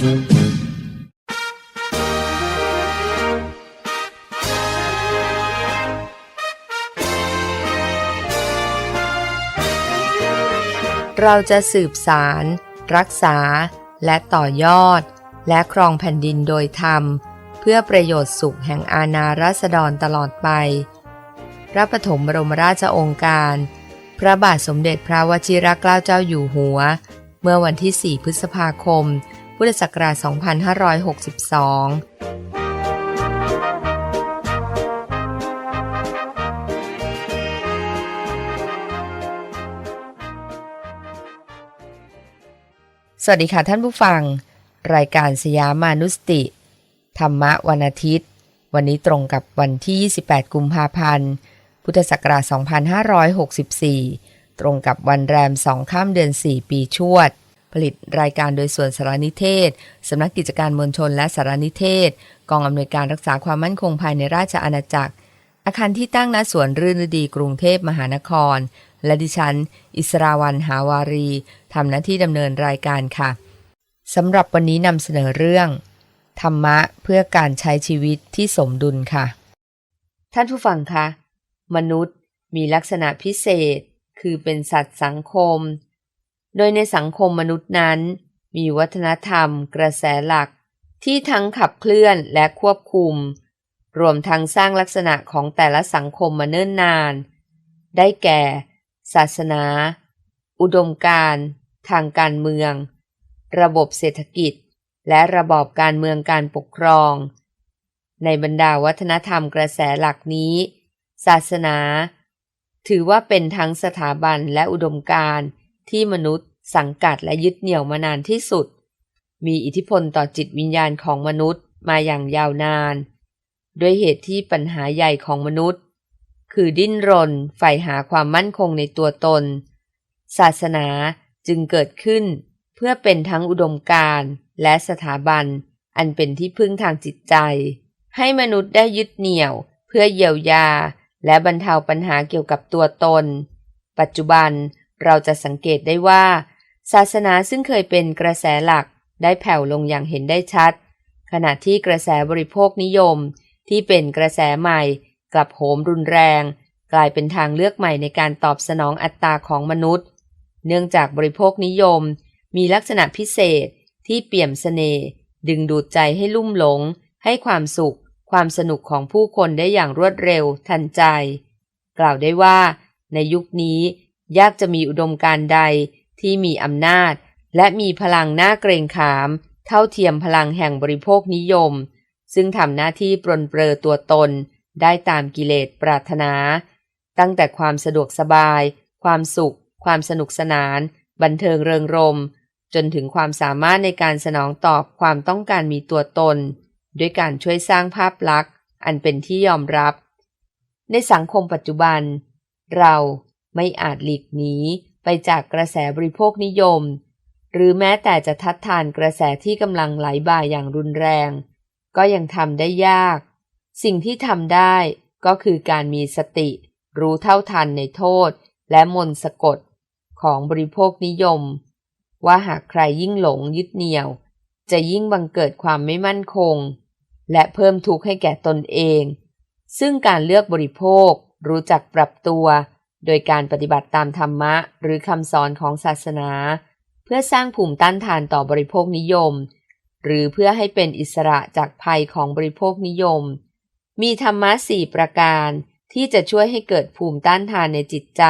เราจะสืบสาร รักษา และต่อยอด และครองแผ่นดินโดยธรรม เพื่อประโยชน์สุขแห่งอาณาราษฎรตลอดไป พระปฐมบรมราชองค์การ พระบาทสมเด็จพระวชิรเกล้าเจ้าอยู่หัว เมื่อวันที่ 4 พฤษภาคม พุทธศักราช 2562สวัสดีค่ะท่านผู้ฟัง รายการสยามานุสติ ธรรมะวันอาทิตย์ วันนี้ตรงกับวันที่ 28 กุมภาพันธ์ พุทธศักราช 2564 ตรงกับวันแรม2ข้ามเดือน 4 ปีชวด ผลิตรายการโดยส่วนสารนิเทศ สำนักกิจการมวลชนและสารนิเทศ กองอำนวยการรักษาความมั่นคงภายในราชอาณาจักร อาคารที่ตั้งณสวนรื่นฤดีกรุงเทพมหานคร และดิฉัน อิสราวันหาวารีทำหน้าที่ดำเนินรายการค่ะสำหรับวันนี้นำเสนอเรื่อง ธรรมะเพื่อการใช้ชีวิตที่สมดุลค่ะ ท่านผู้ฟังคะ มนุษย์มีลักษณะพิเศษ คือเป็นสัตว์สังคม โดยในสังคมมนุษย์นั้น มีวัฒนธรรม กระแสหลัก ที่ทั้งขับเคลื่อนและควบคุม รวมทั้งสร้างลักษณะของแต่ละสังคมมาเนิ่นนาน ได้แก่ ศาสนา อุดมการทางการเมือง ระบบเศรษฐกิจ และระบอบการเมืองการปกครอง ในบรรดาวัฒนธรรมกระแสหลักนี้ ศาสนา ถือว่าเป็นทั้งสถาบันและอุดมการณ์ ที่มนุษย์สังกัดและยึดเหนี่ยวมานานที่สุด มีอิทธิพลต่อจิตวิญญาณของมนุษย์มาอย่างยาวนาน ด้วยเหตุที่ปัญหาใหญ่ของมนุษย์ คือดิ้นรนใฝ่หาความมั่นคงในตัวตน ศาสนาจึงเกิดขึ้น เพื่อเป็นทั้งอุดมการณ์และสถาบัน อันเป็นที่พึ่งทางจิตใจ ให้มนุษย์ได้ยึดเหนี่ยวเพื่อเยียวยาและบรรเทาปัญหาเกี่ยวกับตัวตน ปัจจุบัน เราจะสังเกตได้ว่า ศาสนาซึ่งเคยเป็นกระแสหลักได้แผ่วลงอย่างเห็นได้ชัด ขณะที่กระแสบริโภคนิยม ที่เป็นกระแสใหม่ กลับโหมรุนแรง กลายเป็นทางเลือกใหม่ในการตอบสนองอัตตาของมนุษย์ เนื่องจากบริโภคนิยม มีลักษณะพิเศษที่เปี่ยมเสน่ห์ดึงดูดใจให้ลุ่มหลง ให้ความสุข ความสนุกของผู้คนได้อย่างรวดเร็วทันใจ กล่าวได้ว่า ในยุคนี้ ยากจะมีอุดมการใดที่มีอำนาจ และมีพลังหน่าเกรงขาม เท่าเทียมพลังแห่งบริโภคนิยม ซึ่งทำหน้าที่ปรนเปรอตัวตน ได้ตามกิเลสปรารถนา ตั้งแต่ความสะดวกสบาย ความสุข ความสนุกสนาน บันเทิงเริงรม จนถึงความสามารถในการสนองตอบความต้องการมีตัวตน ด้วยการช่วยสร้างภาพลักษณ์ อันเป็นที่ยอมรับ ในสังคมปัจจุบัน เรา ไม่อาจหลีกหนีไปจากกระแสบริโภคนิยม หรือแม้แต่จะทัดทานกระแสที่กำลังไหลบ่ายอย่างรุนแรง ก็ยังทำได้ยาก สิ่งที่ทำได้ก็คือการมีสติ รู้เท่าทันในโทษ และมนสะกดของบริโภคนิยม ว่าหากใครยิ่งหลงยึดเหนี่ยว จะยิ่งบังเกิดความไม่มั่นคง และเพิ่มทุกข์ให้แก่ตนเอง ซึ่งการเลือกบริโภค รู้จักปรับตัว โดยการปฏิบัติตามธรรมะหรือคำสอนของศาสนา เพื่อสร้างภูมิต้านทานต่อบริโภคนิยม หรือเพื่อให้เป็นอิสระจากภัยของบริโภคนิยม มีธรรมะสี่ประการที่จะช่วยให้เกิดภูมิต้านทานในจิตใจ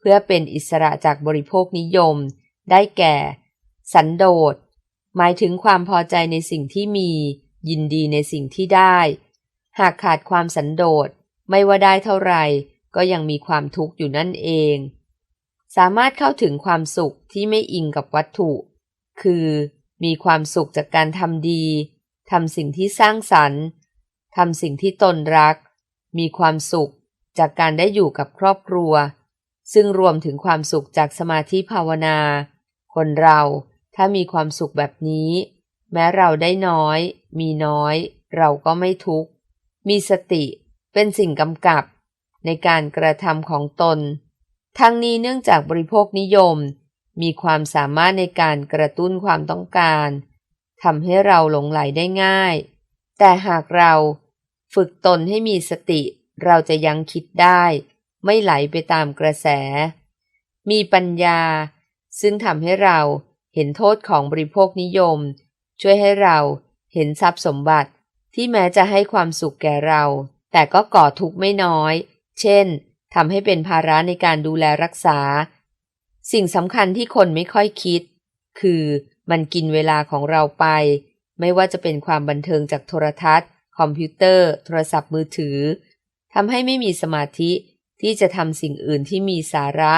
เพื่อเป็นอิสระจากบริโภคนิยม ได้แก่ สันโดษ หมายถึงความพอใจในสิ่งที่มี ยินดีในสิ่งที่ได้ หากขาดความสันโดษไม่ว่าได้เท่าไหร่ ก็ยังมีความทุกข์อยู่นั่นเอง สามารถเข้าถึงความสุขที่ไม่อิงกับวัตถุ คือมีความสุขจากการทำดีทำสิ่งที่สร้างสรรค์ทำสิ่งที่ตนรัก มีความสุขจากการได้อยู่กับครอบครัว ซึ่งรวมถึงความสุขจากสมาธิภาวนา คนเราถ้ามีความสุขแบบนี้ แม้เราได้น้อย มีน้อย เราก็ไม่ทุกข์ มีสติเป็นสิ่งกำกับ ในการกระทำของตน ทั้งนี้เนื่องจากบริโภคนิยม มีความสามารถในการกระตุ้นความต้องการทำให้เราหลงไหลได้ง่าย แต่หากเราฝึกตนให้มีสติ เราจะยังคิดได้ ไม่ไหลไปตามกระแส มีปัญญา ซึ่งทำให้เราเห็นโทษของบริโภคนิยม ช่วยให้เราเห็นทรัพย์สมบัติที่แม้จะให้ความสุขแก่เรา แต่ก็ก่อทุกข์ไม่น้อย เช่นทำให้เป็นภาระในการดูแลรักษา สิ่งสำคัญที่คนไม่ค่อยคิด คือมันกินเวลาของเราไป ไม่ว่าจะเป็นความบันเทิงจากโทรทัศน์ คอมพิวเตอร์ โทรศัพท์มือถือทำให้ไม่มีสมาธิที่จะทำสิ่งอื่นที่มีสาระ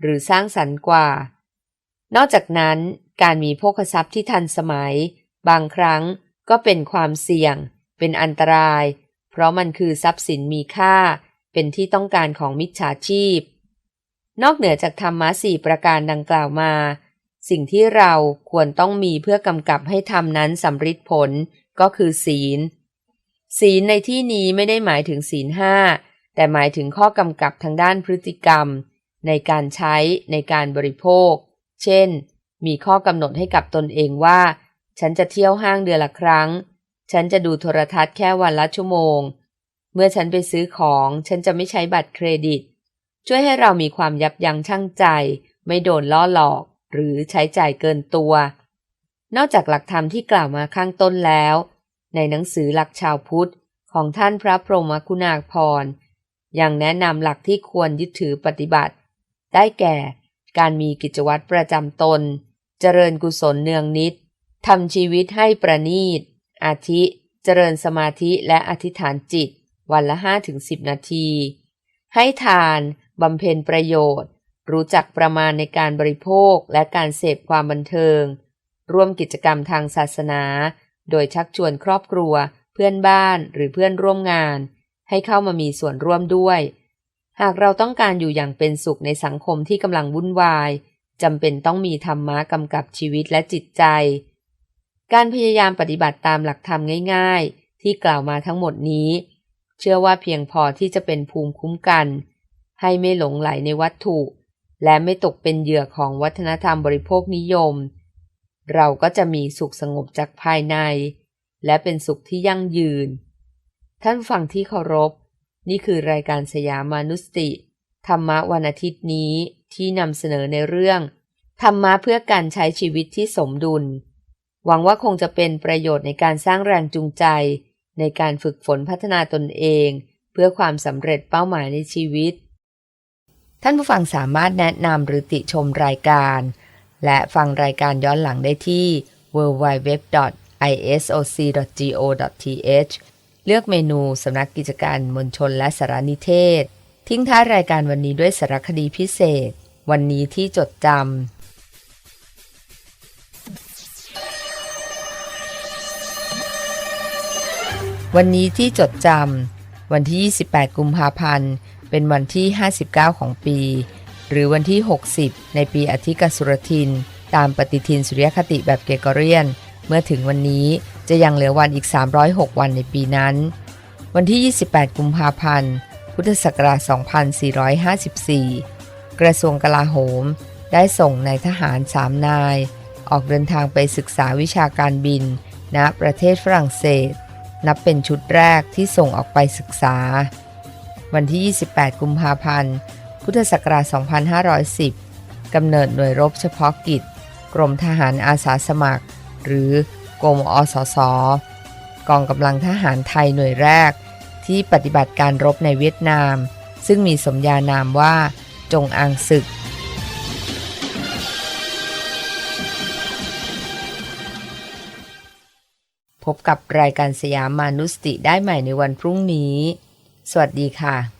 หรือสร้างสรรค์กว่า นอกจากนั้น การมีโภคทรัพย์ที่ทันสมัย บางครั้งก็เป็นความเสี่ยง เป็นอันตราย เพราะมันคือทรัพย์สินมีค่า เป็นที่ต้องการของมิจฉาชีพ นอกเหนือจากธรรมะสี่ประการดังกล่าวมา สิ่งที่เราควรต้องมีเพื่อกำกับให้ทำนั้นสำฤทธิผลก็คือศีล ศีลในที่นี้ไม่ได้หมายถึงศีลห้าแต่หมายถึงข้อกำกับทางด้านพฤติกรรม ในการใช้ในการบริโภค เช่น มีข้อกำหนดให้กับตนเองว่า ฉันจะเที่ยวห้างเดือนละครั้ง ฉันจะดูโทรทัศน์แค่วันละชั่วโมง เมื่อฉันไปซื้อของฉันจะไม่ใช้บัตรเครดิต ช่วยให้เรามีความยับยั้งชั่งใจ ไม่โดนล่อหลอก หรือใช้จ่ายเกินตัว นอกจากหลักธรรมที่กล่าวมาข้างต้นแล้ว ในหนังสือหลักชาวพุทธของท่านพระพรหมคุณาภรณ์ยังแนะนำหลักที่ควรยึดถือปฏิบัติ ได้แก่ การมีกิจวัตรประจำตน เจริญกุศลเนืองนิดทำชีวิตให้ประณีต อาทิ เจริญสมาธิและอธิษฐานจิต วันละ 5-10 นาที ให้ทานบำเพ็ญประโยชน์ รู้จักประมาณในการบริโภคและการเสพความบันเทิง ร่วมกิจกรรมทางศาสนา โดยชักชวนครอบครัว เพื่อนบ้านหรือเพื่อนร่วมงาน ให้เข้ามามีส่วนร่วมด้วย หากเราต้องการอยู่อย่างเป็นสุขในสังคมที่กำลังวุ่นวายจำเป็นต้องมีธรรมะกำกับชีวิตและจิตใจ การพยายามปฏิบัติตามหลักธรรมง่าย ๆ ที่กล่าวมาทั้งหมดนี้ เชื่อว่าเพียงพอที่จะเป็นภูมิคุ้มกัน ให้ไม่หลงไหลในวัตถุ และไม่ตกเป็นเหยื่อของวัฒนธรรมบริโภคนิยม เราก็จะมีสุขสงบจากภายใน และเป็นสุขที่ยั่งยืน ท่านฟังที่เคารพ นี่คือรายการสยามานุสติ ธรรมะวันอาทิตย์นี้ที่นำเสนอในเรื่อง ธรรมะเพื่อการใช้ชีวิตที่สมดุล หวังว่าคงจะเป็นประโยชน์ในการสร้างแรงจูงใจ ในการฝึกฝนพัฒนาตนเอง เพื่อความสำเร็จเป้าหมายในชีวิต ท่านผู้ฟังสามารถแนะนำหรือติชมรายการ และฟังรายการย้อนหลังได้ที่ www.isoc.go.th เลือกเมนูสำนักกิจการมวลชนและสารนิเทศ ทิ้งท้ายรายการวันนี้ด้วยสารคดีพิเศษ วันนี้ที่จดจำ วันนี้ที่จดจำวันที่ 28 กุมภาพันธ์ เป็นวันที่ 59 ของปี หรือวันที่ 60 ในปีอธิกสุรทิน ตามปฏิทินสุริยคติแบบเกรกเรียน เมื่อถึงวันนี้จะยังเหลือวันอีก 306 วันในปีนั้น วันที่ 28 กุมภาพันธ์ พุทธศักราช 2454 กระทรวงกลาโหม ได้ส่งนายทหาร 3 นาย ออกเดินทางไปศึกษาวิชาการบิน ณ ประเทศฝรั่งเศส นับเป็นชุดแรกที่ส่งออกไปศึกษา วันที่ 28 กุมภาพันธ์ พุทธศักราช 2510 กำเนิดหน่วยรบเฉพาะกิจ กรมทหารอาสาสมัคร หรือกรมอสส กองกำลังทหารไทยหน่วยแรก ที่ปฏิบัติการรบในเวียดนาม ซึ่งมีสมญานามว่าจงอางศึก พบกับรายการสยามมานุสติได้ใหม่ในวันพรุ่งนี้ สวัสดีค่ะ